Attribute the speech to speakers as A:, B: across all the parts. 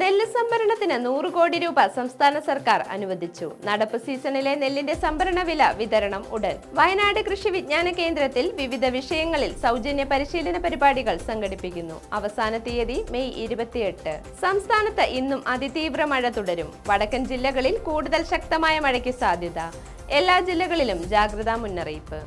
A: നെല്ല് സംഭരണത്തിന് നൂറ് കോടി രൂപ സംസ്ഥാന സർക്കാർ അനുവദിച്ചു നടപ്പ് സീസണിലെ നെല്ലിന്റെ സംഭരണ വില വിതരണം ഉടൻ വയനാട് കൃഷി വിജ്ഞാന കേന്ദ്രത്തിൽ വിവിധ വിഷയങ്ങളിൽ സൗജന്യ പരിശീലന പരിപാടികൾ സംഘടിപ്പിക്കുന്നു അവസാന തീയതി മെയ് ഇരുപത്തിയെട്ട് സംസ്ഥാനത്ത് ഇന്നും അതിതീവ്ര മഴ തുടരും വടക്കൻ ജില്ലകളിൽ കൂടുതൽ ശക്തമായ മഴയ്ക്ക് സാധ്യത എല്ലാ ജില്ലകളിലും ജാഗ്രതാ മുന്നറിയിപ്പ്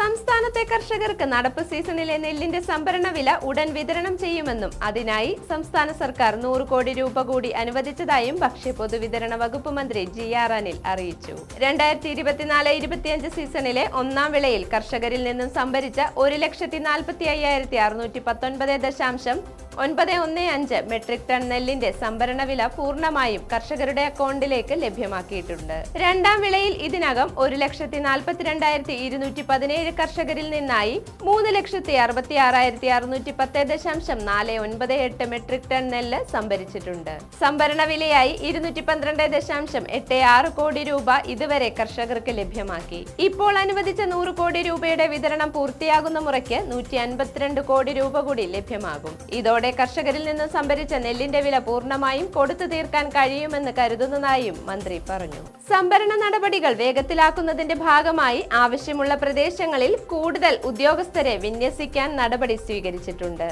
A: സംസ്ഥാനത്തെ കർഷകർക്ക് നടപ്പ് സീസണിലെ നെല്ലിന്റെ സംഭരണ വില ഉടൻ വിതരണം ചെയ്യുമെന്നും അതിനായി സംസ്ഥാന സർക്കാർ നൂറ് കോടി രൂപ കൂടി അനുവദിച്ചതായും ഭക്ഷ്യ പൊതുവിതരണ വകുപ്പ് മന്ത്രി ജി ആർ അനിൽ അറിയിച്ചു രണ്ടായിരത്തി ഇരുപത്തിനാല് ഇരുപത്തിയഞ്ച് സീസണിലെ ഒന്നാം വിളയിൽ കർഷകരിൽ നിന്നും സംഭരിച്ച ഒരു ലക്ഷത്തി നാൽപ്പത്തി അയ്യായിരത്തി അറുന്നൂറ്റി പത്തൊൻപത് ദശാംശം ഒൻപത് ഒന്ന് അഞ്ച് മെട്രിക് ടൺ നെല്ലിന്റെ സംഭരണ വില പൂർണ്ണമായും കർഷകരുടെ അക്കൗണ്ടിലേക്ക് ലഭ്യമാക്കിയിട്ടുണ്ട് രണ്ടാം വിളയിൽ ഇതിനകം ഒരു ലക്ഷത്തി നാൽപ്പത്തിരണ്ടായിരത്തി ഇരുന്നൂറ്റി പതിനേഴ് കർഷകരിൽ നിന്നായി മൂന്ന് ലക്ഷത്തി അറുപത്തി ആറായിരത്തി അറുന്നൂറ്റി പത്ത് ദശാംശം നാല് ഒൻപത് എട്ട് മെട്രിക് ടൺ നെല്ല് സംഭരിച്ചിട്ടുണ്ട് സംഭരണ വിലയായി ഇരുന്നൂറ്റി പന്ത്രണ്ട് ദശാംശം എട്ട് ആറ് കോടി രൂപ ഇതുവരെ കർഷകർക്ക് ലഭ്യമാക്കി ഇപ്പോൾ അനുവദിച്ച നൂറ് കോടി രൂപയുടെ വിതരണം പൂർത്തിയാകുന്ന മുറയ്ക്ക് നൂറ്റി അൻപത്തിരണ്ട് കോടി രൂപ കൂടി ലഭ്യമാകും ഇതോടെ ഇതോടെ കർഷകരിൽ നിന്ന് സംഭരിച്ച നെല്ലിന്റെ വില പൂർണ്ണമായും കൊടുത്തു തീർക്കാൻ കഴിയുമെന്ന് കരുതുന്നതായും മന്ത്രി പറഞ്ഞു സംഭരണ നടപടികൾ വേഗത്തിലാക്കുന്നതിന്റെ ഭാഗമായി ആവശ്യമുള്ള പ്രദേശങ്ങളിൽ കൂടുതൽ ഉദ്യോഗസ്ഥരെ വിന്യസിക്കാൻ നടപടി സ്വീകരിച്ചിട്ടുണ്ട്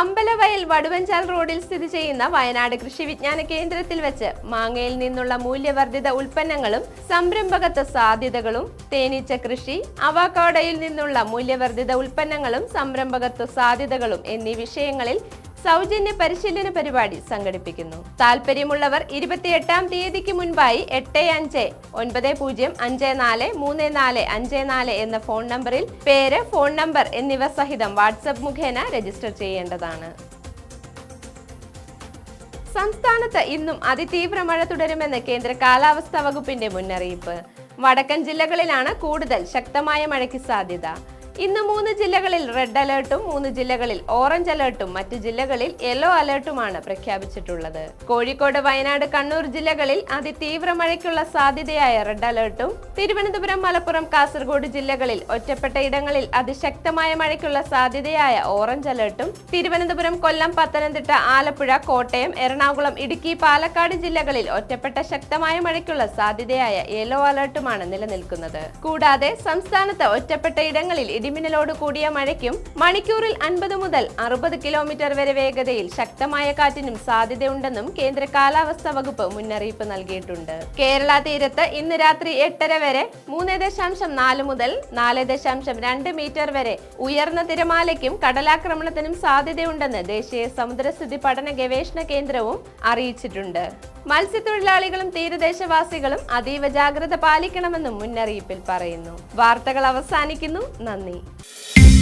A: അമ്പലവയൽ വടുവഞ്ചാൽ റോഡിൽ സ്ഥിതി ചെയ്യുന്ന വയനാട് കൃഷി വിജ്ഞാന കേന്ദ്രത്തിൽ വെച്ച് മാങ്ങയിൽ നിന്നുള്ള മൂല്യവർദ്ധിത ഉൽപ്പന്നങ്ങളും സംരംഭകത്വ സാധ്യതകളും തേനീച്ച കൃഷി അവാക്കാടയിൽ നിന്നുള്ള മൂല്യവർദ്ധിത ഉൽപ്പന്നങ്ങളും സംരംഭകത്വ സാധ്യതകളും എന്നീ വിഷയങ്ങളിൽ സൗജന്യ പരിശീലന പരിപാടി സംഘടിപ്പിക്കുന്നു താല്പര്യമുള്ളവർ ഇരുപത്തിയെട്ടാം തീയതിക്ക് മുൻപായി എട്ട് അഞ്ച് ഒൻപത് പൂജ്യം അഞ്ച് നാല് മൂന്ന് നാല് അഞ്ച് നാല് എന്ന ഫോൺ നമ്പറിൽ പേര് ഫോൺ നമ്പർ എന്നിവ സഹിതം വാട്സപ്പ് മുഖേന രജിസ്റ്റർ ചെയ്യേണ്ടതാണ് സംസ്ഥാനത്ത് ഇന്നും അതിതീവ്ര മഴ തുടരുമെന്ന് കേന്ദ്ര കാലാവസ്ഥാ വകുപ്പിന്റെ മുന്നറിയിപ്പ് വടക്കൻ ജില്ലകളിലാണ് കൂടുതൽ ശക്തമായ മഴയ്ക്ക് സാധ്യത ഇന്ന് മൂന്ന് ജില്ലകളിൽ റെഡ് അലേർട്ടും മൂന്ന് ജില്ലകളിൽ ഓറഞ്ച് അലേർട്ടും മറ്റ് ജില്ലകളിൽ യെല്ലോ അലേർട്ടുമാണ് പ്രഖ്യാപിച്ചിട്ടുള്ളത് കോഴിക്കോട് വയനാട് കണ്ണൂർ ജില്ലകളിൽ അതിതീവ്ര മഴയ്ക്കുള്ള സാധ്യതയായ റെഡ് അലേർട്ടും തിരുവനന്തപുരം മലപ്പുറം കാസർഗോഡ് ജില്ലകളിൽ ഒറ്റപ്പെട്ട ഇടങ്ങളിൽ അതിശക്തമായ മഴയ്ക്കുള്ള സാധ്യതയായ ഓറഞ്ച് അലേർട്ടും തിരുവനന്തപുരം കൊല്ലം പത്തനംതിട്ട ആലപ്പുഴ കോട്ടയം എറണാകുളം ഇടുക്കി പാലക്കാട് ജില്ലകളിൽ ഒറ്റപ്പെട്ട ശക്തമായ മഴയ്ക്കുള്ള സാധ്യതയായ യെല്ലോ അലേർട്ടുമാണ് നിലനിൽക്കുന്നത് കൂടാതെ സംസ്ഥാനത്ത് ഒറ്റപ്പെട്ട ഇടങ്ങളിൽ ഇടിമിന്നലോട് കൂടിയ മഴയ്ക്കും മണിക്കൂറിൽ അൻപത് മുതൽ അറുപത് കിലോമീറ്റർ വരെ വേഗതയിൽ ശക്തമായ കാറ്റിനും സാധ്യതയുണ്ടെന്നും കേന്ദ്ര കാലാവസ്ഥാ വകുപ്പ് മുന്നറിയിപ്പ് നൽകിയിട്ടുണ്ട് കേരള തീരത്ത് ഇന്ന് രാത്രി എട്ടര വരെ മൂന്ന് ദശാംശം നാല് മുതൽ നാല് ദശാംശം രണ്ട് മീറ്റർ വരെ ഉയർന്ന തിരമാലയ്ക്കും കടലാക്രമണത്തിനും സാധ്യതയുണ്ടെന്ന് ദേശീയ സമുദ്രസ്ഥിതി പഠന ഗവേഷണ കേന്ദ്രവും അറിയിച്ചിട്ടുണ്ട് മത്സ്യത്തൊഴിലാളികളും തീരദേശവാസികളും അതീവ ജാഗ്രത പാലിക്കണമെന്നും മുന്നറിയിപ്പിൽ പറയുന്നു വാർത്തകൾ അവസാനിക്കുന്നു നന്ദി